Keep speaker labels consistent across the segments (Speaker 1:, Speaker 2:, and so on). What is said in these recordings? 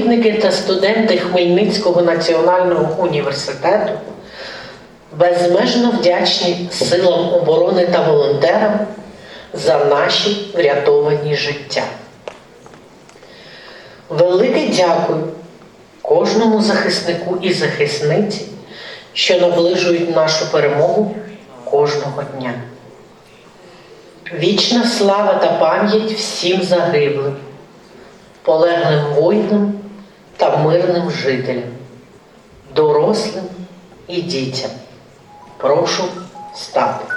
Speaker 1: співробітники та студенти Хмельницького національного університету безмежно вдячні силам оборони та волонтерам за наші врятовані життя. Велике дякую кожному захиснику і захисниці, що наближують нашу перемогу кожного дня. Вічна слава та пам'ять всім загиблим, полеглим воїнам та мирним жителям, дорослим і дітям. Прошу стати.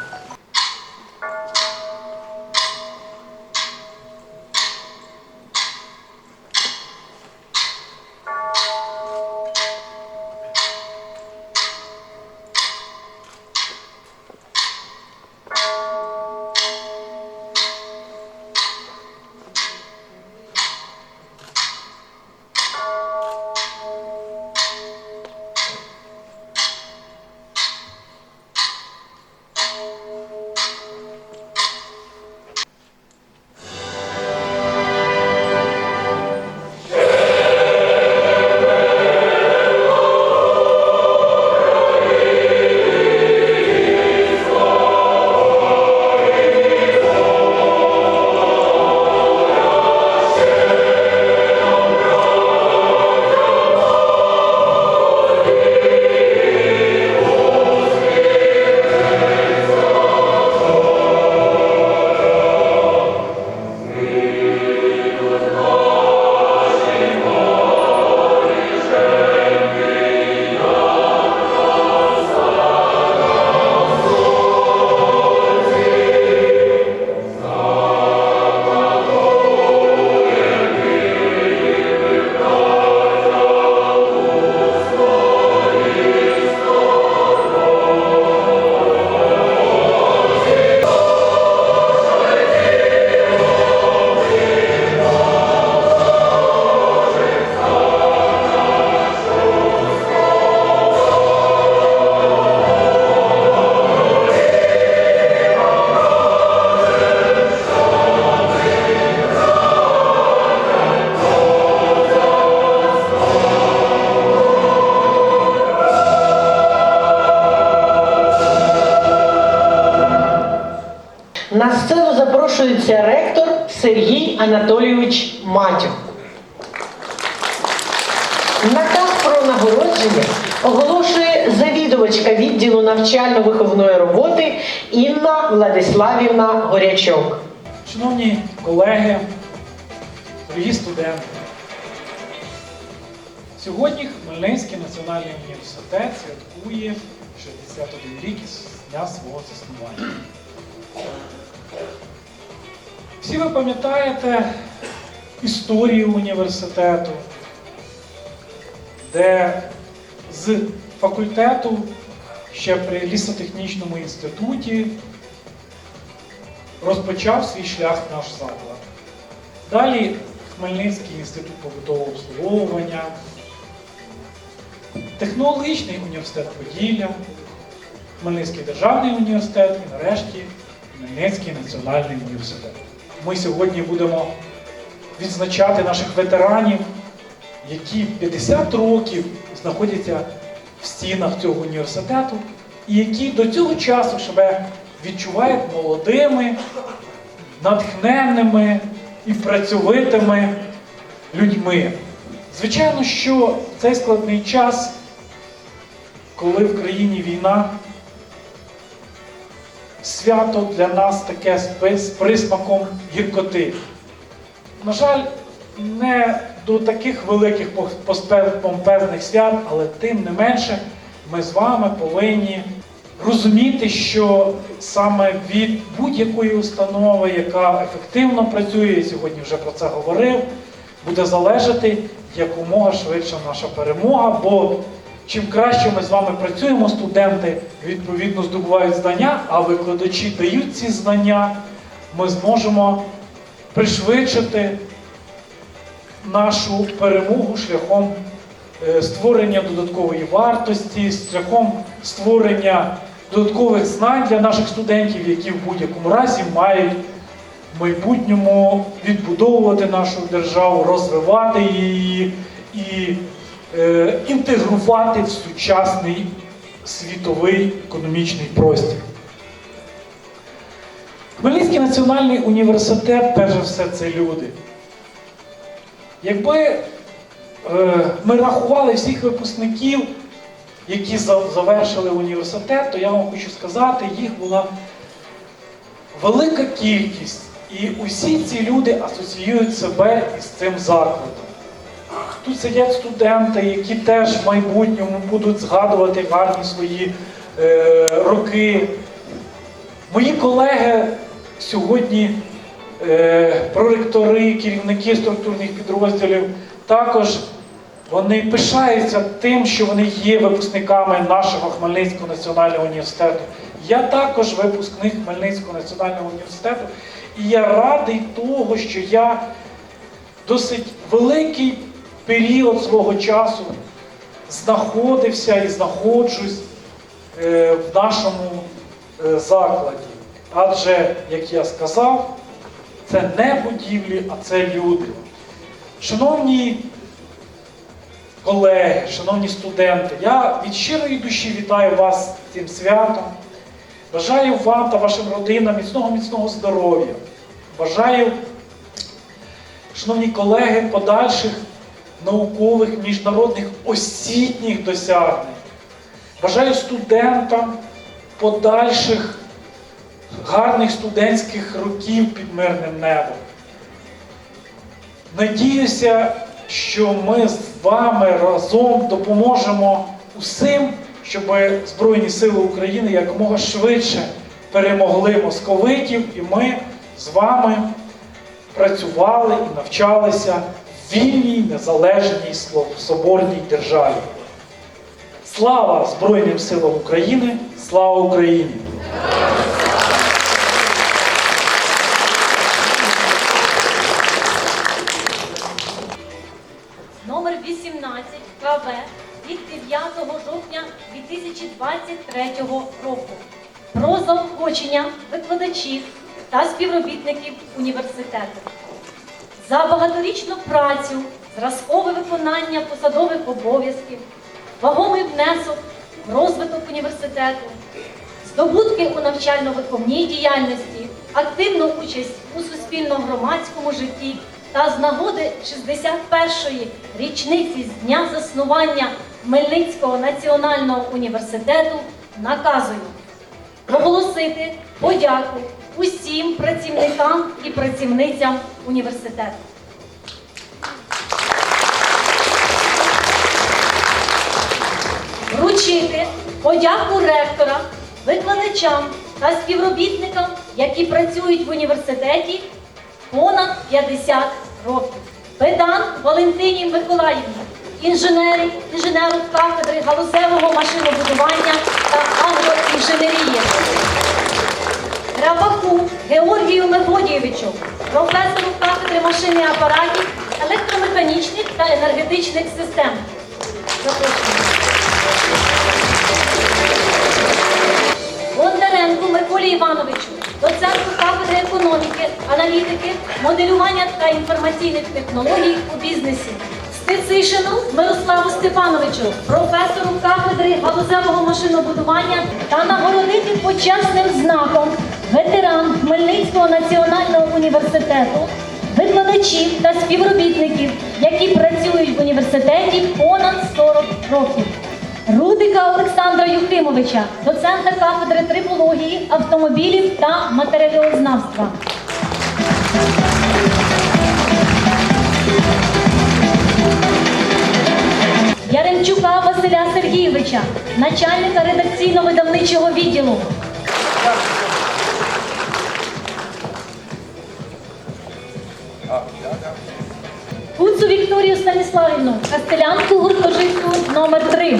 Speaker 1: Анатолійович Матюк. Наказ про нагородження оголошує завідувачка відділу навчально-виховної роботи Інна Владиславівна Горячок.
Speaker 2: Шановні колеги, дорогі студенти, сьогодні Хмельницький національний університет святкує 61 рік із дня свого заснування. Всі ви пам'ятаєте історію університету, де з факультету ще при лісотехнічному інституті розпочав свій шлях наш заклад. Далі Хмельницький інститут побутового обслуговування, Технологічний університет Поділля, Хмельницький державний університет і нарешті Хмельницький національний університет. Ми сьогодні будемо відзначати наших ветеранів, які 50 років знаходяться в стінах цього університету, і які до цього часу себе відчувають молодими, натхненними і працьовитими людьми. Звичайно, що цей складний час, коли в країні війна, свято для нас таке з присмаком гіркоти. На жаль, не до таких великих помпезних свят, але тим не менше ми з вами повинні розуміти, що саме від будь-якої установи, яка ефективно працює, і сьогодні вже про це говорив, буде залежати якомога швидше наша перемога. Бо чим краще ми з вами працюємо, студенти відповідно здобувають знання, а викладачі дають ці знання, ми зможемо пришвидшити нашу перемогу шляхом е, створення додаткової вартості, шляхом створення додаткових знань для наших студентів, які в будь-якому разі мають в майбутньому відбудовувати нашу державу, розвивати її і інтегрувати в сучасний світовий економічний простір. Хмельницький національний університет, перш за все, це люди. Якби е, ми рахували всіх випускників, які завершили університет, то я вам хочу сказати, їх була велика кількість. І усі ці люди асоціюють себе із цим закладом. Тут сидять студенти, які теж в майбутньому будуть згадувати гарні свої е, роки. Мої колеги сьогодні, е, проректори, керівники структурних підрозділів, також вони пишаються тим, що вони є випускниками нашого Хмельницького національного університету. Я також випускник Хмельницького національного університету, і я радий того, що я досить великий період свого часу знаходився і знаходжусь е, в нашому е, закладі. Адже, як я сказав, це не будівлі, а це люди. Шановні колеги, шановні студенти, я від щирої душі вітаю вас цим святом. Бажаю вам та вашим родинам міцного міцного здоров'я. Бажаю, шановні колеги, подальших наукових міжнародних освітніх досягнень. Бажаю студентам подальших гарних студентських років під мирним небом. Надіюся, що ми з вами разом допоможемо усім, щоб Збройні Сили України якомога швидше перемогли московитів, і ми з вами працювали і навчалися вільній, незалежній соборній державі. Слава Збройним силам України! Слава Україні!
Speaker 3: номер 18 КВ від 9 жовтня 2023 року про заохочення викладачів та співробітників університету за багаторічну працю, зразкове виконання посадових обов'язків, вагомий внесок в розвиток університету, здобутки у навчально-виховній діяльності, активну участь у суспільно-громадському житті та з нагоди 61-ї річниці з дня заснування Хмельницького національного університету наказую проголосити подяку усім працівникам і працівницям університету. Вручити подяку ректора, викладачам та співробітникам, які працюють в університеті понад 50 років. Педан Валентині Миколаївні, інженери, інженеру кафедри галузевого машинобудування та агроінженерії. Рабаку Георгію Мефодійовичу, професору кафедри машини і апаратів, електромеханічних та енергетичних систем. Запрошуємо. Бондаренку Миколі Івановичу, доценту кафедри економіки, аналітики, моделювання та інформаційних технологій у бізнесі. Стецишину Мирославу Степановичу, професору кафедри галузевого машинобудування та нагородити почесним знаком ветеран Хмельницького національного університету, викладачів та співробітників, які працюють в університеті понад 40 років. Рудика Олександра Юхимовича, доцента кафедри трипології, автомобілів та матеріалознавства. Яремчука Василя Сергійовича, начальника редакційно-видавничого відділу. Вікторію Станіславівну, кастелянку гуртожитку номер 3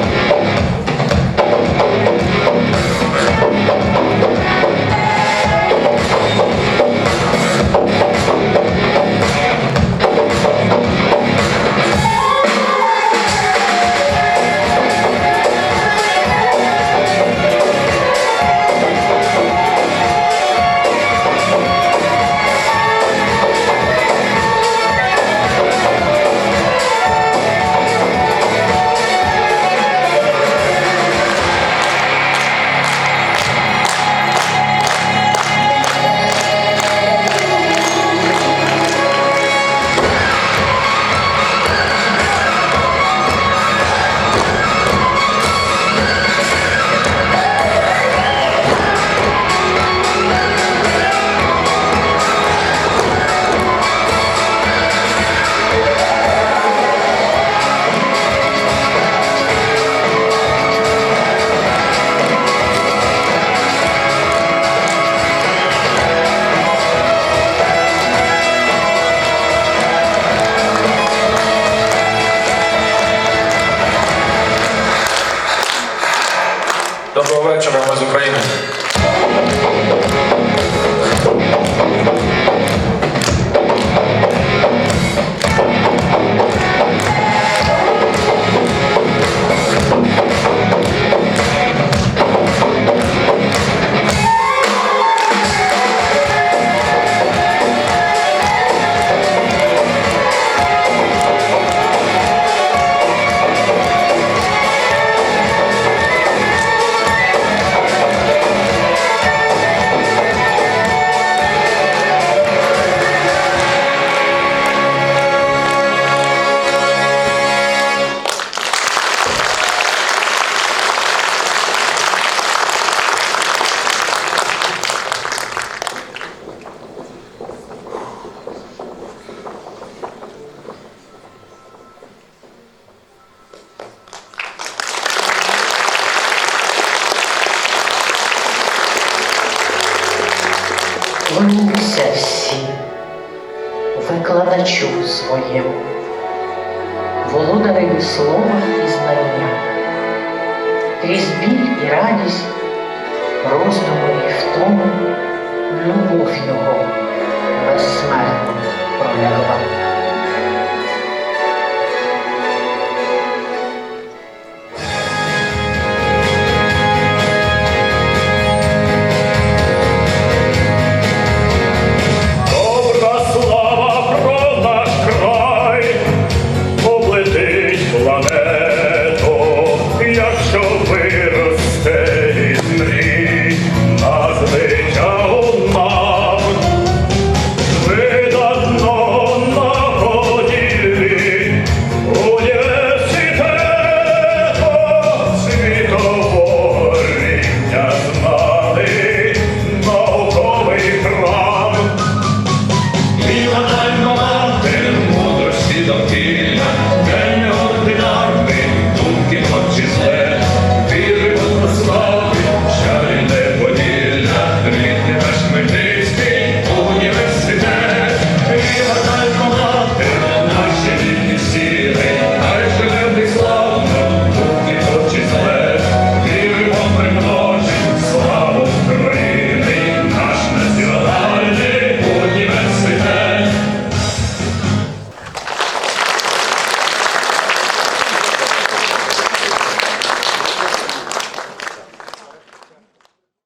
Speaker 1: Viva l'anima